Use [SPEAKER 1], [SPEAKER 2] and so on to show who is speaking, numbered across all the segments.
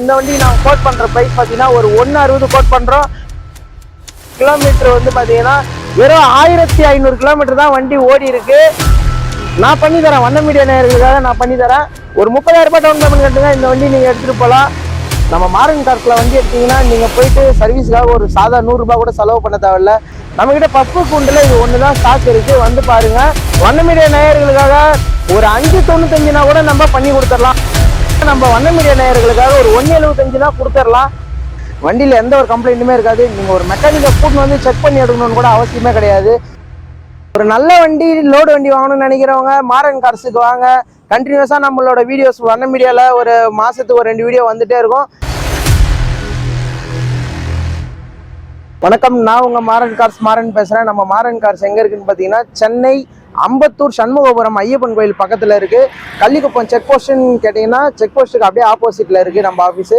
[SPEAKER 1] இந்த வண்டி நான் கோட் பண்ணுற ப்ரைஸ் பார்த்தீங்கன்னா ஒரு ஒன்று அறுபது கோட் பண்ணுறோம் கிலோமீட்டர் வந்து பார்த்தீங்கன்னா வெறும் ஆயிரத்தி ஐநூறு கிலோமீட்டர் தான் வண்டி ஓடி இருக்கு. நான் பண்ணி தரேன். வண்ண மீடியா நேயர்களுக்காக நான் பண்ணி தரேன். ஒரு முப்பதாயிரம் ரூபாய் டவுன் பேமெண்ட் கட்டுங்க. இந்த வண்டி நீங்கள் எடுத்துகிட்டு போகலாம் நம்ம மாரன் கார்க்கில் வண்டி எடுத்தீங்கன்னா நீங்கள் போயிட்டு சர்வீஸ்க்காக ஒரு சாதா நூறுரூபா கூட செலவு பண்ண தேவையில்ல. நம்மக்கிட்ட பப்பு குண்டில் இது ஒன்று தான் ஸ்டாக் இருக்குது வந்து பாருங்கள் வண்ண மீடியா நேயர்களுக்காக ஒரு அஞ்சு தொண்ணூத்தஞ்சுனா கூட நம்ம பண்ணி கொடுத்துடலாம். நம்ம வண்ண மீடியா நேயர்களுக்காக ஒரு ஒன்று எழுபத்தஞ்சுனா கொடுத்துடலாம். வண்டியில் எந்த ஒரு கம்ப்ளைண்ட்டுமே இருக்காது. நீங்கள் ஒரு மெக்கானிக்கை கூட்டு வந்து செக் பண்ணி எடுக்கணும்னு கூட அவசியமே கிடையாது. ஒரு நல்ல வண்டி லோடு வண்டி வாங்கணும்னு நினைக்கிறவங்க மாரன் கார்ஸுக்கு வாங்க. கண்டினியூஸாக நம்மளோட வீடியோஸ் வண்ண மீடியாவில் ஒரு மாதத்துக்கு ஒரு ரெண்டு வீடியோ வந்துகிட்டே இருக்கும். வணக்கம். நான் உங்கள் மாரன் கார்ஸ் மாரன் பேசுகிறேன் நம்ம மாரன் கார்ஸ் எங்கே இருக்குன்னு பார்த்தீங்கன்னா சென்னை அம்பத்தூர் சண்முகபுரம் ஐயப்பன் கோயில் பக்கத்தில் இருக்குது கள்ளிக்குப்பம் செக் போஸ்ட்னு கேட்டிங்கன்னா செக் போஸ்ட்டுக்கு அப்படியே ஆப்போசிட்டில் இருக்குது நம்ம ஆஃபீஸு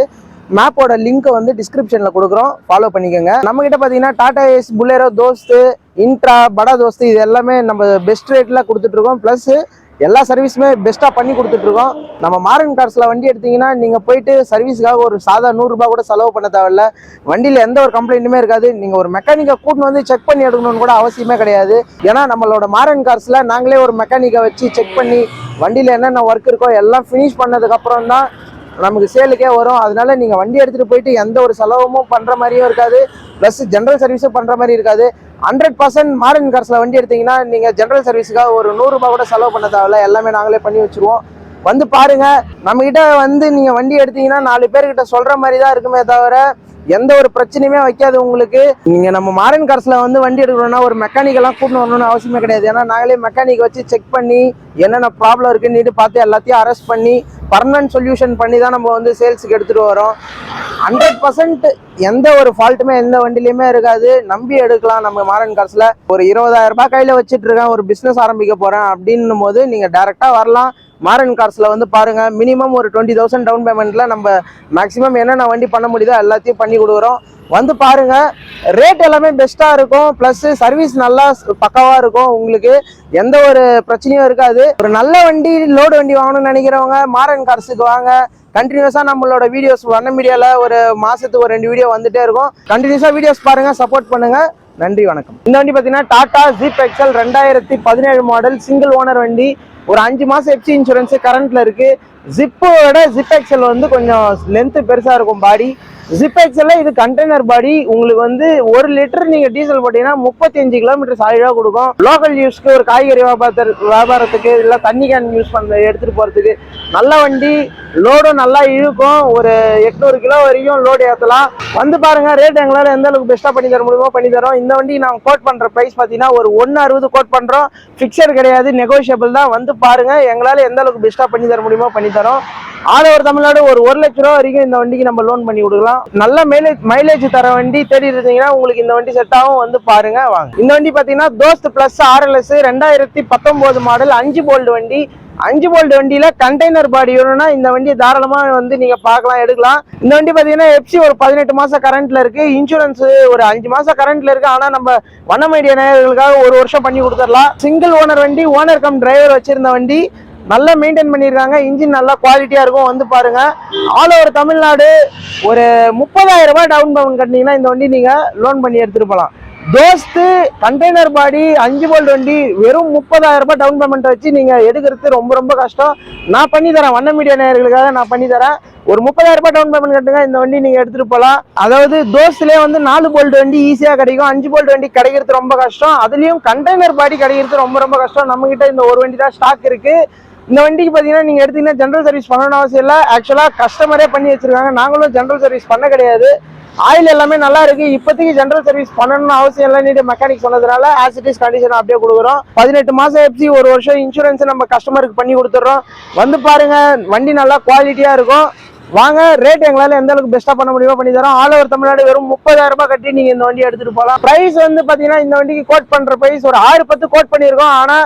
[SPEAKER 1] மேப்போட லிங்க்கை வந்து டிஸ்கிரிப்ஷனில் கொடுக்குறோம். ஃபாலோ பண்ணிக்கோங்க. நம்மக்கிட்ட பார்த்தீங்கன்னா டாடா ஏஸ் புல்லேரோ தோஸ்து இன்ட்ரா படா தோஸ்து இது எல்லாமே நம்ம பெஸ்ட் ரேட்டில் கொடுத்துட்ருக்கோம் ப்ளஸ்ஸு எல்லா சர்வீஸுமே பெஸ்ட்டாக பண்ணி கொடுத்துட்ருக்கோம். நம்ம மாரன் கார்ஸில் வண்டி எடுத்திங்கன்னா நீங்கள் போயிட்டு சர்வீஸுக்காக ஒரு சாதா நூறுரூபா கூட செலவு பண்ண தேவையில்ல. வண்டியில் எந்த ஒரு கம்ப்ளைண்ட்டுமே இருக்காது. நீங்கள் ஒரு மெக்கானிக்கை கூட்டின்னு வந்து செக் பண்ணி எடுக்கணும்னு கூட அவசியமே கிடையாது. ஏன்னா நம்மளோட மாரன் கார்ஸில் நாங்களே ஒரு மெக்கானிக்கை வச்சு செக் பண்ணி வண்டியில் என்னென்ன ஒர்க் இருக்கோ எல்லாம் ஃபினிஷ் பண்ணதுக்கப்புறம் தான் நமக்கு சேலுக்கே வரும். அதனால நீங்கள் வண்டி எடுத்துகிட்டு போயிட்டு எந்த ஒரு செலவும் பண்ணுற மாதிரியும் இருக்காது. ப்ளஸ் ஜென்ரல் சர்வீஸும் பண்ணுற மாதிரி இருக்காது. ஹண்ட்ரட் பர்சன்ட் மாடர்ன் கார்ஸில் வண்டி எடுத்தீங்கன்னா நீங்கள் ஜென்ரல் சர்வீஸுக்காக ஒரு நூறுரூபா கூட செலவு பண்ண தேவையில்ல. எல்லாமே நாங்களே பண்ணி வச்சுருவோம். வந்து பாருங்க நம்மக்கிட்ட வந்து நீங்கள் வண்டி எடுத்தீங்கன்னா நாலு பேர்கிட்ட சொல்கிற மாதிரி தான் இருக்குமே தவிர எந்த ஒரு பிரச்சனையுமே வைக்காது உங்களுக்கு. நீங்க நம்ம மாரன் கார்ஸ்ல வந்து வண்டி எடுக்கணும்னா ஒரு மெக்கானிக்கெல்லாம் கூட்டின்னு வரணும்னு அவசியமே கிடையாது. ஏன்னா நாங்களே மெக்கானிக் வச்சு செக் பண்ணி என்னென்ன ப்ராப்ளம் இருக்குன்னு பார்த்து எல்லாத்தையும் அரெஸ்ட் பண்ணி பர்மனன்ட் சொல்யூஷன் பண்ணி தான் நம்ம வந்து சேல்ஸுக்கு எடுத்துட்டு வரோம். ஹண்ட்ரட் பர்சன்ட் எந்த ஒரு ஃபால்ட்டுமே எந்த வண்டிலையுமே இருக்காது. நம்பி எடுக்கலாம் நம்ம மாரன் கார்ஸ்ல. ஒரு இருபதாயிரம் ரூபாய் கையில வச்சுட்டு இருக்கேன் ஒரு பிசினஸ் ஆரம்பிக்க போறேன் அப்படின்னும் போது நீங்க டைரக்டா வரலாம். மாரன் கார்ஸ்ல வந்து பாருங்க மினிமம் ஒரு டுவெண்ட்டி தௌசண்ட் டவுன் பேமெண்ட்ல நம்ம மேக்ஸிமம் என்னென்ன வண்டி பண்ண முடியுதோ எல்லாத்தையும் பண்ணி கொடுக்குறோம். வந்து பாருங்க ரேட் எல்லாமே பெஸ்டா இருக்கும். பிளஸ் சர்வீஸ் நல்லா பக்காவா இருக்கும் உங்களுக்கு. எந்த ஒரு பிரச்சனையும் இருக்காது. ஒரு நல்ல வண்டி லோடு வண்டி வாங்கணும்னு நினைக்கிறவங்க மாரன் கார்ஸுக்கு வாங்க. கண்டினியூஸா நம்மளோட வீடியோஸ் வண்ண மீடியால ஒரு மாசத்துக்கு ஒரு ரெண்டு வீடியோ வந்துட்டே இருக்கும். கண்டினியூஸாக வீடியோஸ் பாருங்க சப்போர்ட் பண்ணுங்க. நன்றி வணக்கம். இந்த வண்டி பார்த்தீங்கன்னா டாடா ஜிப் எக்ஸல் ரெண்டாயிரத்தி பதினேழு மாடல் சிங்கிள் ஓனர் வண்டி. ஒரு அஞ்சு மாசம் எஃப்சி இன்சூரன்ஸ் கரண்ட்ல இருக்கு. ஜிப்போட ஜிப் எக்ஸல் வந்து கொஞ்சம் லென்த்து பெருசாக இருக்கும் பாடி ஜிப் எக்ஸலில் இது கண்டெய்னர் பாடி உங்களுக்கு வந்து ஒரு லிட்டர் நீங்கள் டீசல் போட்டீங்கன்னா முப்பத்தி அஞ்சு கிலோமீட்டர் சாலிடாக கொடுக்கும். லோக்கல் யூஸ்க்கு ஒரு காய்கறி வியாபாரத்து வியாபாரத்துக்கு இல்லை தண்ணி கேன் யூஸ் பண்ண எடுத்துகிட்டு போகிறதுக்கு நல்ல வண்டி. லோடும் நல்லா இழுக்கும். ஒரு எட்நூறு கிலோ வரைக்கும் லோடு ஏற்றலாம் வந்து பாருங்கள் ரேட் எங்களால் எந்த அளவுக்கு பெஸ்ட்டாக பண்ணி தர முடியுமோ பண்ணி தரோம். இந்த வண்டி நாங்கள் கோட் பண்ணுற ப்ரைஸ் பார்த்தீங்கன்னா ஒரு ஒன்று அறுபது கோட் பண்ணுறோம் ஃபிக்ஸர் கிடையாது நெகோஷியபிள் தான். வந்து பாருங்கள் எங்களால் எந்த அளவுக்கு பெஸ்ட்டாக பண்ணி தர முடியுமோ பண்ணி தரோம். ஆல் ஓவர் தமிழ்நாடு ஒரு ஒரு லட்ச ரூபா வரைக்கும் இந்த வண்டிக்கு நம்ம லோன் பண்ணி கொடுக்கலாம். நல்ல மைலேஜ் மைலேஜ் தர வண்டி தேடி இருந்தீங்கன்னா உங்களுக்கு இந்த வண்டி செட் ஆகும். வந்து பாருங்க வாங்க. இந்த வண்டி பார்த்தீங்கன்னா தோஸ்த் பிளஸ் ஆர்எல்எஸ் ரெண்டாயிரத்தி பத்தொன்பது மாடல் அஞ்சு போல்டு வண்டி. அஞ்சு போல்டு வண்டியில கண்டெய்னர் பாடி வேணும்னா இந்த வண்டியை தாராளமா வந்து நீங்க பார்க்கலாம் எடுக்கலாம். இந்த வண்டி பாத்தீங்கன்னா எஃப்சி ஒரு பதினெட்டு மாசம் கரண்ட்ல இருக்கு. இன்சூரன்ஸ் ஒரு அஞ்சு மாசம் கரண்ட்ல இருக்கு. ஆனா நம்ம வண்ணமீடிய நேயர்களுக்காக ஒரு வருஷம் பண்ணி கொடுத்துடலாம். சிங்கிள் ஓனர் வண்டி ஓனர் கம் டிரைவர் வச்சிருந்த வண்டி. நல்லா மெயின்டைன் பண்ணியிருக்காங்க. இன்ஜின் நல்லா குவாலிட்டியா இருக்கும். வந்து பாருங்க. ஆல் ஓவர் தமிழ்நாடு ஒரு முப்பதாயிரம் ரூபாய் டவுன் பவுன் கட்டினீங்கன்னா இந்த வண்டி நீங்க லோன் பண்ணி எடுத்துட்டு போகலாம் தோஸ்து கண்டெய்னர் பாடி அஞ்சு போல்ட் வண்டி வெறும் முப்பதாயிரம் ரூபாய் டவுன் பேமெண்ட் வச்சு நீங்க எடுக்கிறது ரொம்ப ரொம்ப கஷ்டம். நான் பண்ணி தரேன். வண்ண மீடியா நேயர்களுக்காக நான் பண்ணி தரேன். ஒரு முப்பதாயிரம் ரூபாய் டவுன் பேமெண்ட் கட்டுங்க. இந்த வண்டி நீங்க எடுத்துட்டு போகலாம் அதாவது தோஸ்துலேயே வந்து நாலு போல்ட் வண்டி ஈஸியா கிடைக்கும். அஞ்சு போல்ட் வண்டி கிடைக்கிறது ரொம்ப கஷ்டம். அதுலயும் கண்டெய்னர் பாடி கிடைக்கிறது ரொம்ப ரொம்ப கஷ்டம். நம்ம கிட்ட இந்த ஒரு வண்டி தான் ஸ்டாக் இருக்கு. இந்த வண்டிக்கு பார்த்தீங்கன்னா நீங்கள் எடுத்தீங்கன்னா ஜென்ரல் சர்வீஸ் பண்ணணும்னு அவசியம் இல்லை. ஆக்சுவலாக கஸ்டமரே பண்ணி வச்சிருக்காங்க. நாங்களும் ஜென்ரல் சர்வீஸ் பண்ண கிடையாது. ஆயில் எல்லாமே நல்லா இருக்கு. இப்போதைக்கு ஜென்ரல் சர்வீஸ் பண்ணணும்னு அவசியம் இல்லை நீட்டு மெக்கானிக் சொன்னதுனால ஆசிட்டிஸ் கண்டிஷன் அப்படியே கொடுக்குறோம். பதினெட்டு மாசம் எப்படி ஒரு வருஷம் இன்சூரன்ஸ் நம்ம கஸ்டமருக்கு பண்ணி கொடுத்துட்றோம். வந்து பாருங்க வண்டி நல்லா குவாலிட்டியா இருக்கும். வாங்க ரேட் எங்களால எந்த அளவுக்கு பெஸ்டா பண்ண முடியுமோ பண்ணி தரோம். ஆல் ஓவர் தமிழ்நாடு வெறும் முப்பதாயிரம் ரூபாய் கட்டி நீங்க இந்த வண்டி எடுத்துட்டு போகலாம். பிரைஸ் வந்து பாத்தீங்கன்னா இந்த வண்டிக்கு கோட் பண்ற பிரைஸ் ஒரு ஆறு பத்து கோட் பண்ணியிருக்கோம். ஆனா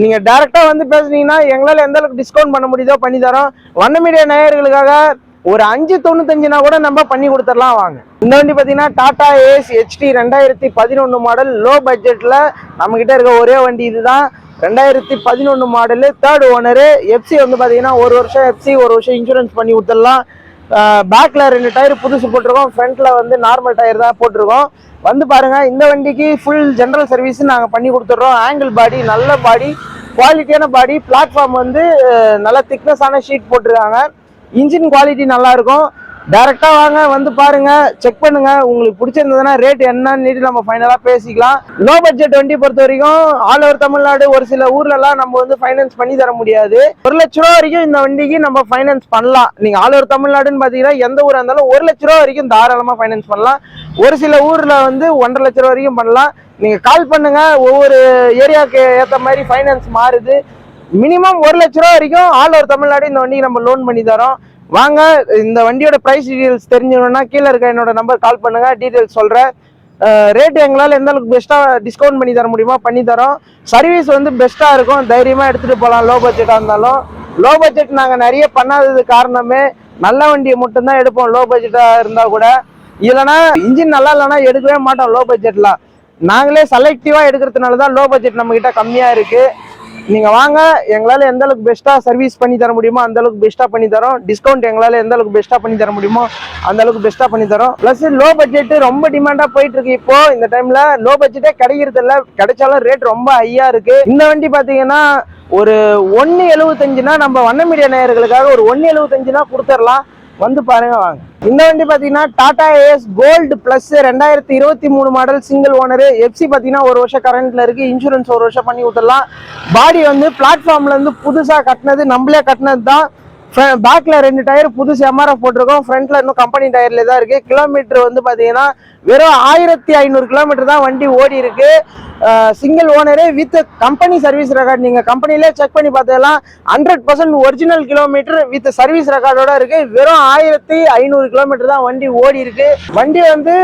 [SPEAKER 1] நீங்க டைரக்டா வந்து பேசுனீங்கன்னா எங்களால எந்த அளவுக்கு டிஸ்கவுண்ட் பண்ண முடியுதோ பண்ணி தரோம். வண்ண மீடியா நேயர்களுக்காக ஒரு அஞ்சு தொண்ணூத்தஞ்சுனா கூட நம்ம பண்ணி கொடுத்துடலாம் வாங்க. இந்த வண்டி பார்த்தீங்கன்னா டாடா ஏஸ் ஹெச்டி ரெண்டாயிரத்தி பதினொன்று மாடல் லோ பட்ஜெட்டில் நம்மக்கிட்ட இருக்க ஒரே வண்டி இதுதான். ரெண்டாயிரத்தி பதினொன்று மாடலு தேர்ட் ஓனரு எஃப்சி வந்து பார்த்தீங்கன்னா ஒரு வருஷம் எஃப்சி ஒரு வருஷம் இன்சூரன்ஸ் பண்ணி கொடுத்துடலாம். பேக்ல ரெண்டு டயர் புதுசு போட்டிருக்கோம். ஃப்ரண்ட்ல வந்து நார்மல் டயர் தான் போட்டிருக்கோம். வந்து பாருங்க இந்த வண்டிக்கு ஃபுல் ஜென்ரல் சர்வீஸ் நாங்கள் பண்ணி கொடுத்துட்றோம். ஆங்கிள் பாடி நல்ல பாடி குவாலிட்டியான பாடி பிளாட்ஃபார்ம் வந்து நல்ல திக்னஸான ஷீட் போட்டிருக்காங்க. இன்ஜின் குவாலிட்டி நல்லாயிருக்கும் டேரெக்டாக டைரக்டா வாங்க வந்து பாருங்க செக் பண்ணுங்க. உங்களுக்கு பிடிச்சிருந்ததுன்னா ரேட் என்னன்னு நம்ம ஃபைனலா பேசிக்கலாம். லோ பட்ஜெட் வண்டி பொறுத்த வரைக்கும் ஆல் ஓவர் தமிழ்நாடு ஒரு சில ஊர்ல எல்லாம் நம்ம வந்து ஃபைனான்ஸ் பண்ணி தர முடியாது. ஒரு லட்ச ரூபா வரைக்கும் இந்த வண்டிக்கு நம்ம ஃபைனான்ஸ் பண்ணலாம். நீங்க ஆல் ஓவர் தமிழ்நாடுன்னு பாத்தீங்கன்னா எந்த ஊரா இருந்தாலும் ஒரு லட்ச ரூபா வரைக்கும் தாராளமா ஃபைனான்ஸ் பண்ணலாம். ஒரு சில ஊர்ல வந்து ஒன்றரை லட்ச ரூபா வரைக்கும் பண்ணலாம். நீங்க கால் பண்ணுங்க ஒவ்வொரு ஏரியாவுக்கு ஏற்ற மாதிரி ஃபைனான்ஸ் மாறுது. மினிமம் ஒரு லட்ச ரூபா வரைக்கும் ஆல் ஓவர் தமிழ்நாடு இந்த வண்டிக்கு நம்ம லோன் பண்ணி தரோம். வாங்க இந்த வண்டியோட ப்ரைஸ் டீட்டெயில்ஸ் தெரிஞ்சுக்கணும்னா கீழே இருக்க என்னோட நம்பர் கால் பண்ணுங்க டீட்டெயில்ஸ் சொல்றேன். ரேட் எங்களால் எந்த அளவுக்கு பெஸ்ட்டாக டிஸ்கவுண்ட் பண்ணி தர முடியுமோ பண்ணி தரோம். சர்வீஸ் வந்து பெஸ்ட்டாக இருக்கும் தைரியமாக எடுத்துகிட்டு போகலாம் லோ பட்ஜெட்டாக இருந்தாலும். லோ பட்ஜெட் நாங்கள் நிறைய பண்ணாதது காரணமே நல்ல வண்டியை மட்டும்தான் எடுப்போம் லோ பட்ஜெட்டாக இருந்தால் கூட. இல்லைன்னா இன்ஜின் நல்லா இல்லைன்னா எடுக்கவே மாட்டோம் லோ. பட்ஜெட்லாம் நாங்களே செலக்டிவாக எடுக்கிறதுனால தான் லோ பட்ஜெட் நம்மக்கிட்ட கம்மியாக இருக்குது நீங்க வாங்க எங்களால எந்த அளவுக்கு பெஸ்ட்டா சர்வீஸ் பண்ணி தர முடியுமோ அந்த அளவுக்கு பெஸ்ட்டா பண்ணி தரோம். டிஸ்கவுண்ட் எங்களால எந்த அளவுக்கு பெஸ்ட்டா பண்ணி தர முடியுமோ அந்த அளவுக்கு பெஸ்ட்டா பண்ணி தரோம். பிளஸ் லோ பட்ஜெட் ரொம்ப டிமாண்டா போயிட்டு இருக்கு இப்போ இந்த டைம்ல லோ பட்ஜெட்டே கிடைக்கிறது இல்ல. கிடைச்சாலும் ரேட் ரொம்ப ஹையா இருக்கு. இந்த வண்டி பாத்தீங்கன்னா ஒரு ஒன்னு எழுபத்தஞ்சுனா நம்ம வண்ண மீடியா நேயர்களுக்காக ஒரு ஒன்னு எழுபத்தஞ்சுனா கொடுத்துடலாம். வந்து பாருங்க வாங்க. இந்த வண்டி பாத்தீங்கன்னா டாடா ஏஎஸ் கோல்டு பிளஸ் ரெண்டாயிரத்தி இருபத்தி மூணு மாடல் சிங்கிள் ஓனர் எஃப்சி பாத்தீங்கன்னா ஒரு வருஷம் கரண்ட்ல இருக்கு. இன்சூரன்ஸ் ஒரு வருஷம் பண்ணி விட்டுடலாம். பாடி வந்து பிளாட்ஃபார்ம்ல இருந்து புதுசா கட்டினது நம்மளே கட்டினது தான் பேக்ல ரெண்டு டயர் புதுசு எம்ஆர்எஃப் போட்டிருக்கோம். ஃப்ரண்ட்ல இன்னும் கம்பெனி டயர்ல தான் இருக்கு. கிலோமீட்டர் வந்து பாத்தீங்கன்னா வெறும் ஆயிரத்தி ஐநூறு கிலோமீட்டர் தான் வண்டி ஓடி இருக்கு. சிங்கிள் ஓனரே வித் கம்பெனி சர்வீஸ் ரெக்கார்ட் நீங்க கம்பெனிலே செக் பண்ணி பார்த்ததெல்லாம் hundred percent original kilometre with service ரெக்கார்டோட இருக்கு. வெறும் ஆயிரத்தி ஐநூறு கிலோமீட்டர் தான் வண்டி ஓடி இருக்கு. வண்டி வந்து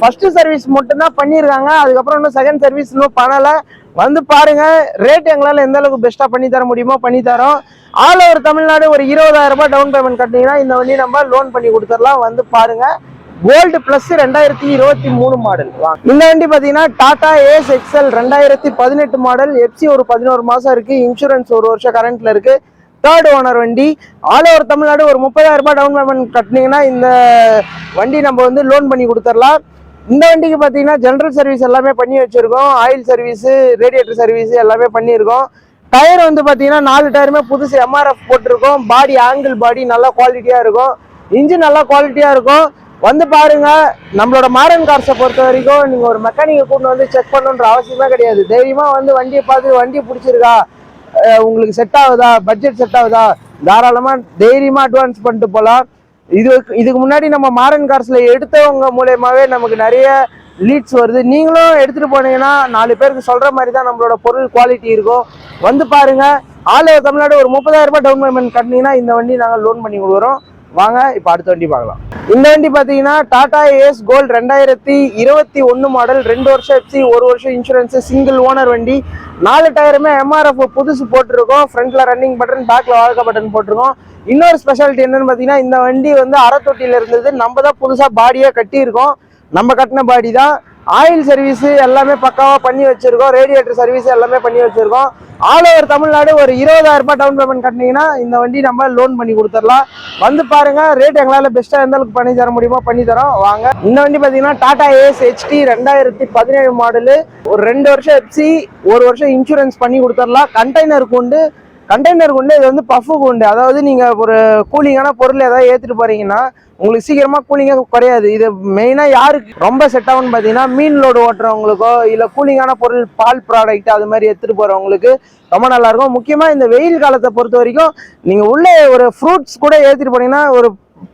[SPEAKER 1] ஃபர்ஸ்ட் சர்வீஸ் மட்டும்தான் பண்ணியிருக்காங்க. அதுக்கப்புறம் இன்னும் செகண்ட் சர்வீஸ் இன்னும் பண்ணலை. வந்து பாருங்க ரேட் எங்களால் எந்த அளவுக்கு பெஸ்ட்டாக பண்ணி தர முடியுமோ பண்ணி தரோம். ஆல் ஓவர் தமிழ்நாடு ஒரு இருபதாயிரம் ரூபாய் டவுன் பேமெண்ட் கட்டினீங்கன்னா இந்த வண்டி நம்ம லோன் பண்ணி கொடுத்துடலாம். வந்து பாருங்க கோல்டு பிளஸ் ரெண்டாயிரத்தி இருபத்தி மூணு மாடல் இந்த வண்டி பார்த்தீங்கன்னா டாடா ஏஸ் எக்ஸ்எல் ரெண்டாயிரத்தி பதினெட்டு மாடல் எஃப்சி ஒரு பதினோரு மாசம் இருக்கு. இன்சூரன்ஸ் ஒரு வருஷம் கரண்ட்ல இருக்கு. தேர்ட் ஓனர் வண்டி. ஆல் ஓவர் தமிழ்நாடு ஒரு முப்பதாயிரம் ரூபாய் டவுன் பேமெண்ட் கட்டினீங்கன்னா இந்த வண்டி நம்ம வந்து லோன் பண்ணி கொடுத்துடலாம். இந்த வண்டிக்கு பார்த்தீங்கன்னா ஜென்ரல் சர்வீஸ் எல்லாமே பண்ணி வச்சுருக்கோம். ஆயில் சர்வீஸு ரேடியேட்டர் சர்வீஸ் எல்லாமே பண்ணியிருக்கோம். டயர் வந்து பார்த்தீங்கன்னா நாலு டயருமே புதுசு எம்ஆர்எஃப் போட்டிருக்கோம். பாடி ஆங்கிள் பாடி நல்லா குவாலிட்டியாக இருக்கும். இன்ஜின் நல்லா குவாலிட்டியாக இருக்கும். வந்து பாருங்க நம்மளோட மாரன் கார்ஸை பொறுத்த வரைக்கும் நீங்கள் ஒரு மெக்கானிக்கை கூட்டு வந்து செக் பண்ணணுன்ற அவசியமே கிடையாது. தைரியமாக வந்து வண்டியை பார்த்து வண்டி பிடிச்சிருக்கா? உங்களுக்கு செட் ஆகுதா? பட்ஜெட் செட் ஆகுதா? தாராளமாக தைரியமாக அட்வான்ஸ் பண்ணிட்டு போகலாம் இது இதுக்கு முன்னாடி நம்ம மாரன் கார்ஸ்ல எடுத்தவங்க மூலயமாவே நமக்கு நிறைய லீட்ஸ் வருது. நீங்களும் எடுத்துட்டு போனீங்கன்னா நாலு பேருக்கு சொல்ற மாதிரி தான் நம்மளோட பொருள் குவாலிட்டி இருக்கும். வந்து பாருங்க. ஆல் ஓவர் தமிழ்நாடு ஒரு முப்பதாயிரம் ரூபாய் டவுன் பேமெண்ட் கட்டினீங்கன்னா இந்த வண்டி நாங்கள் லோன் பண்ணி கொடுக்குறோம். வாங்க இப்போ அடுத்த வண்டி பார்க்கலாம். இந்த வண்டி பார்த்தீங்கன்னா டாடா ஏஸ் கோல்டு ரெண்டாயிரத்தி இருபத்தி ஒன்று மாடல் ரெண்டு வருஷம் எஃப்சி ஒரு வருஷம் இன்சூரன்ஸ் சிங்கிள் ஓனர் வண்டி. நாலு டயருமே எம்ஆர்எஃப் புதுசு போட்டிருக்கோம். ஃப்ரண்ட்ல ரன்னிங் பட்டன் பேக்ல வாழ்க்கை பட்டன் போட்டிருக்கோம். இன்னொரு ஸ்பெஷாலிட்டி என்னன்னு பார்த்தீங்கன்னா இந்த வண்டி வந்து அரை இருந்தது. நம்ம தான் புதுசாக பாடியாக கட்டியிருக்கோம். நம்ம கட்டின பாடி தான். ஆயில் சர்வீஸ் எல்லாமே பக்காவாக பண்ணி வச்சிருக்கோம். ரேடியேட்டர் சர்வீஸ் எல்லாமே பண்ணி வச்சிருக்கோம். ஆல் ஓவர் தமிழ்நாடு ஒரு இருபதாயிரம் ரூபாய் டவுன் பேமெண்ட் கட்டினீங்கன்னா இந்த வண்டி நம்ம லோன் பண்ணி கொடுத்துடலாம். வந்து பாருங்க ரேட் எங்களால் பெஸ்ட்டாக எந்த அளவுக்கு பண்ணி தர முடியுமோ பண்ணி தரோம். வாங்க. இந்த வண்டி பார்த்தீங்கன்னா டாடா ஏஎஸ் ஹெச்டி ரெண்டாயிரத்தி பதினேழு மாடலு ஒரு ரெண்டு வருஷம் எப்சி ஒரு வருஷம் இன்சூரன்ஸ் பண்ணி கொடுத்துடலாம். கண்டெய்னர் கொண்டு கண்டெய்னர் குண்டு இது வந்து பஃபு குண்டு. அதாவது நீங்கள் ஒரு கூலிங்கான பொருள் ஏதாவது ஏற்றிட்டு போகிறீங்கன்னா உங்களுக்கு சீக்கிரமாக கூலிங்காக குறையாது. இது மெயினாக யாருக்கு ரொம்ப செட் ஆகும்னு பார்த்தீங்கன்னா மீன் லோடு ஓட்டுறவங்களுக்கோ இல்லை கூலிங்கான பொருள் பால் ப்ராடக்ட் அது மாதிரி எடுத்துகிட்டு போகிறவங்களுக்கு ரொம்ப நல்லாயிருக்கும் முக்கியமாக இந்த வெயில் காலத்தை பொறுத்த வரைக்கும் நீங்கள் உள்ளே ஒரு ஃப்ரூட்ஸ் கூட ஏற்றிட்டு போனீங்கன்னா ஒரு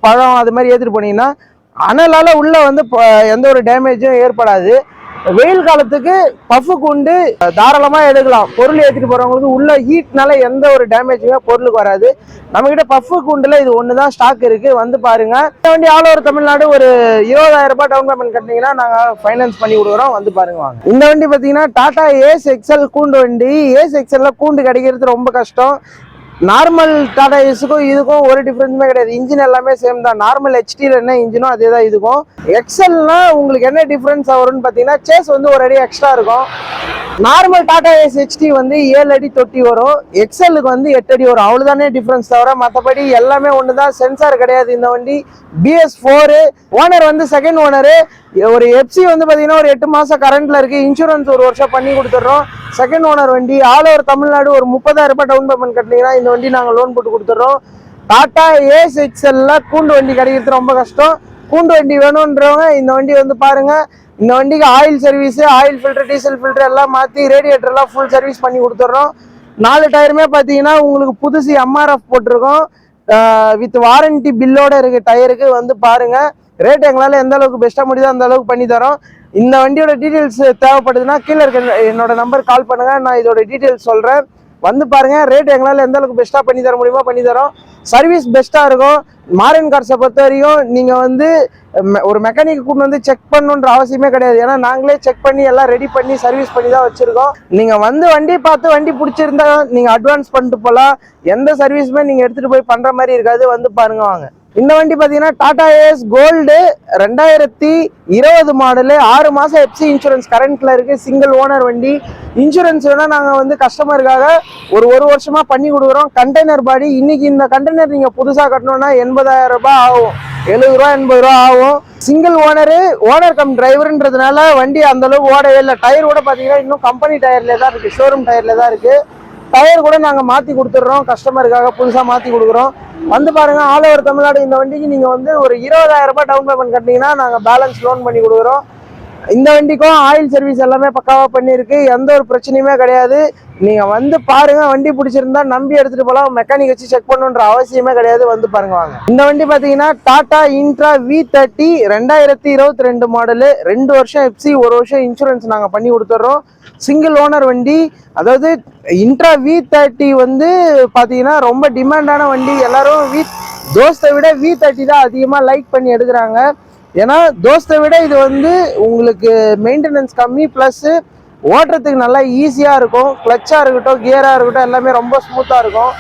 [SPEAKER 1] பழம் அது மாதிரி ஏற்றிட்டு போனீங்கன்னா அனலால் உள்ளே வந்து எந்த ஒரு டேமேஜும் ஏற்படாது. வெயில் காலத்துக்கு பஃபு குண்டு தாராளமாக எடுக்கலாம். பொருள் ஏற்றிட்டு போகிறவங்களுக்கு உள்ள ஹீட்னால எந்த ஒரு டேமேஜுமே பொருளுக்கு வராது. நம்மக்கிட்ட பஃபு குண்டில் இது ஒன்று தான் ஸ்டாக் இருக்குது வந்து பாருங்க. இந்த வண்டி ஆல் ஓவர் தமிழ்நாடு ஒரு இருபதாயிரம் ரூபாய் டவுன் பேமெண்ட் கட்டினீங்கன்னா நாங்கள் ஃபைனான்ஸ் பண்ணி கொடுக்குறோம். வந்து பாருங்க வாங்க. இந்த வண்டி பார்த்தீங்கன்னா டாடா ஏஸ் எக்ஸல் கூண்டு வண்டி. ஏஸ் எக்ஸலில் கூண்டு கிடைக்கிறது ரொம்ப கஷ்டம். நார்மல் டாடா ஏஸுக்கும் இதுக்கும் ஒரு டிஃப்ரென்ஸுமே கிடையாது. இன்ஜின் எல்லாமே சேம் தான். நார்மல் ஹெச்டியில் என்ன இன்ஜினோ அதே தான் இதுக்கும் எக்ஸல்னா உங்களுக்கு என்ன டிஃப்ரென்ஸ் வரும்னு பார்த்தீங்கன்னா சேஸ் வந்து ஒரு அடி எக்ஸ்ட்ரா இருக்கும். நார்மல் டாடா ஏஸ் ஹெச்டி வந்து ஏழு அடி தொட்டி வரும். எக்ஸலுக்கு வந்து எட்டு அடி வரும். அவ்வளோதானே டிஃப்ரென்ஸ் தவிர மற்றபடி எல்லாமே ஒன்று தான் சென்சார் கிடையாது இந்த வண்டி. பிஎஸ் ஃபோரு ஓனர் வந்து செகண்ட் ஓனரு ஒரு எஃப்சி வந்து பார்த்தீங்கன்னா ஒரு எட்டு மாதம் கரண்ட்டில் இருக்குது இன்சூரன்ஸ் ஒரு வருஷம் பண்ணி கொடுத்துட்றோம். செகண்ட் ஓனர் வண்டி ஆல் ஓவர் தமிழ்நாடு ஒரு முப்பதாயிரம் ரூபாய் டவுன் பேமெண்ட் கட்டினீங்கன்னா இந்த வண்டி நாங்கள் லோன் போட்டு கொடுத்துட்றோம் டாட்டா ஏஸ் எக்ஸல்ல கூண்டு வண்டி கிடைக்கிறது ரொம்ப கஷ்டம். கூண்டு வண்டி வேணுன்றவங்க இந்த வண்டி வந்து பாருங்க. இந்த வண்டிக்கு oil service oil filter diesel filter எல்லாம் மாற்றி ரேடியேட்டர் எல்லாம் ஃபுல் சர்வீஸ் பண்ணி கொடுத்துட்றோம் நாலு டயருமே பார்த்தீங்கன்னா உங்களுக்கு புதுசு எம்ஆர்எஃப் போட்டிருக்கோம். வித் வாரண்டி பில்லோட இருக்கு டயருக்கு வந்து பாருங்க. ரேட் எங்களால் எந்த அளவுக்கு பெஸ்ட்டாக முடியுதோ அந்த அளவுக்கு பண்ணி தரோம். இந்த வண்டியோட டீட்டெயில்ஸ் தேவைப்படுதுன்னா கீழே இருக்க என்னோட நம்பர் கால் பண்ணுங்கள் நான் இதோட டீட்டெயில்ஸ் சொல்கிறேன் வந்து பாருங்க ரேட் எங்களால் எந்த அளவுக்கு பெஸ்ட்டாக பண்ணி தர முடியுமோ பண்ணி தரோம். சர்வீஸ் பெஸ்ட்டாக இருக்கும். மாரன் கார்ஸை பொறுத்த வரைக்கும் நீங்கள் வந்து மெ- ஒரு மெக்கானிக் கூட்டு வந்து செக் பண்ணுன்ற அவசியமே கிடையாது. ஏன்னா நாங்களே செக் பண்ணி எல்லாம் ரெடி பண்ணி சர்வீஸ் பண்ணி தான் வச்சுருக்கோம். நீங்கள் வந்து வண்டி பார்த்து வண்டி பிடிச்சிருந்தா நீங்கள் அட்வான்ஸ் பண்ணிட்டு போகலாம் எந்த சர்வீஸுமே நீங்கள் எடுத்துகிட்டு போய் பண்ணுற மாதிரி இருக்காது. வந்து பாருங்க வாங்க. இந்த வண்டி பார்த்தீங்கன்னா டாடா ஏஸ் கோல்டு ரெண்டாயிரத்தி இருபது மாடலு ஆறு மாதம் எஃப்சி இன்சூரன்ஸ் கரண்ட்டில் இருக்குது சிங்கிள் ஓனர் வண்டி. இன்சூரன்ஸ் வேணால் நாங்கள் வந்து கஸ்டமருக்காக ஒரு ஒரு வருஷமாக பண்ணி கொடுக்குறோம். கண்டெய்னர் பாடி இன்றைக்கி இந்த கண்டெய்னர் நீங்கள் புதுசாக கட்டணும்னா எண்பதாயிரம் ரூபாய் ஆகும். எழுபது ரூபா எண்பது ரூபா ஆகும். சிங்கிள் ஓனரு ஓனர் கம் டிரைவருன்றதுனால வண்டி அந்தளவுக்கு ஓடவே இல்லை. டயர் கூட பார்த்தீங்கன்னா இன்னும் கம்பெனி டயர்லேயே தான் இருக்குது ஷோரூம் டயர்லேயே தான் இருக்குது டயர் கூட நாங்கள் மாற்றி கொடுத்துட்றோம். கஸ்டமருக்காக புதுசாக மாற்றி கொடுக்குறோம். வந்து பாருங்க ஆல் ஓவர் தமிழ்நாடு இந்த வண்டிக்கு நீங்கள் வந்து ஒரு இருபதாயிரம் ரூபாய் டவுன் பேமெண்ட் கட்டினீங்கன்னா நாங்கள் பேலன்ஸ் லோன் பண்ணி கொடுக்குறோம். இந்த வண்டிக்கும் ஆயில் சர்வீஸ் எல்லாமே பக்காவாக பண்ணியிருக்கு. எந்த ஒரு பிரச்சனையுமே கிடையாது. நீங்கள் வந்து பாருங்கள் வண்டி பிடிச்சிருந்தா நம்பி எடுத்துகிட்டு போகலாம் மெக்கானிக் வச்சு செக் பண்ணுன்ற அவசியமே கிடையாது. வந்து பாருங்க வாங்க. இந்த வண்டி பார்த்தீங்கன்னா டாடா இன்ட்ரா வி தேர்ட்டி ரெண்டாயிரத்தி இருபத்தி ரெண்டு மாடலு ரெண்டு வருஷம் எஃப்சி ஒரு வருஷம் இன்சூரன்ஸ் நாங்கள் பண்ணி கொடுத்துட்றோம். சிங்கிள் ஓனர் வண்டி. அதாவது இன்ட்ரா வி தேர்ட்டி வந்து பார்த்தீங்கன்னா ரொம்ப டிமாண்டான வண்டி. எல்லாரும் வி தோஸ்தை விட வி தேர்ட்டி தான் அதிகமாக லைக் பண்ணி எடுக்கிறாங்க. ஏன்னா தோஸ்தை விட இது வந்து உங்களுக்கு மெயின்டெனன்ஸ் கம்மி ப்ளஸ்ஸு ஓட்டுறதுக்கு நல்லா ஈஸியாக இருக்கும். கிளச்சாக இருக்கட்டும் கியராக இருக்கட்டும் எல்லாமே ரொம்ப ஸ்மூத்தாக இருக்கும்.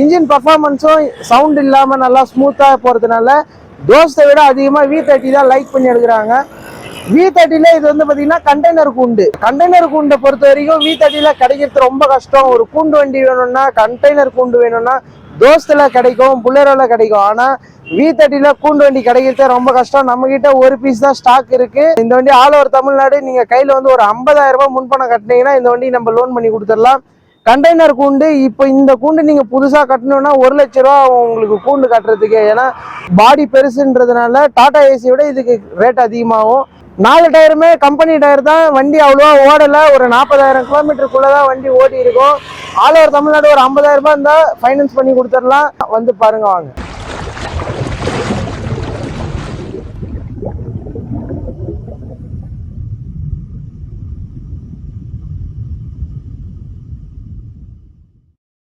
[SPEAKER 1] இன்ஜின் பர்ஃபார்மன்ஸும் சவுண்ட் இல்லாமல் நல்லா ஸ்மூத்தாக போகிறதுனால தோஸ்தை விட அதிகமாக வி தேர்ட்டி தான் லைக் பண்ணி எடுக்கிறாங்க. வி தேர்ட்டியில் இது வந்து பார்த்தீங்கன்னா கண்டெய்னர் கூண்டு. கண்டெய்னர் கூண்டை பொறுத்த வரைக்கும் வி தேர்ட்டியில் கிடைக்கிறது ரொம்ப கஷ்டம். ஒரு கூண்டு வண்டி வேணும்னா கண்டெய்னர் கூண்டு வேணும்னா தோஸ்தில் கிடைக்கும் புல்லரோவில் கிடைக்கும். ஆனால் வி தேர்ட்டியில் கூண்டு வண்டி கிடைக்கிறது ரொம்ப கஷ்டம். நம்மக்கிட்ட ஒரு பீஸ் தான் ஸ்டாக் இருக்குது இந்த வண்டி ஆல் ஓவர் தமிழ்நாடு நீங்கள் கையில் வந்து ஒரு 50000 ரூபாய் முன்பணம் கட்டினீங்கன்னா இந்த வண்டி நம்ம லோன் பண்ணி கொடுத்துடலாம். கண்டெய்னர் கூண்டு இப்போ இந்த கூண்டு நீங்கள் புதுசாக கட்டணும்னா ஒரு லட்ச ரூபா ஆகும் உங்களுக்கு கூண்டு கட்டுறதுக்கு. ஏன்னா பாடி பெருசுன்றதுனால டாடா ஏசி விட இதுக்கு ரேட் அதிகமாகும். நாலு டயருமே கம்பெனி டயர் தான். வண்டி அவ்வளோவா ஓடலை. ஒரு நாற்பதாயிரம் கிலோமீட்டருக்குள்ளே தான் வண்டி ஓடி இருக்கும் ஆல் ஓவர் தமிழ்நாடு ஒரு 50000 ரூபாய் இருந்தால் ஃபைனான்ஸ் பண்ணி கொடுத்துடலாம். வந்து பாருங்க வாங்க.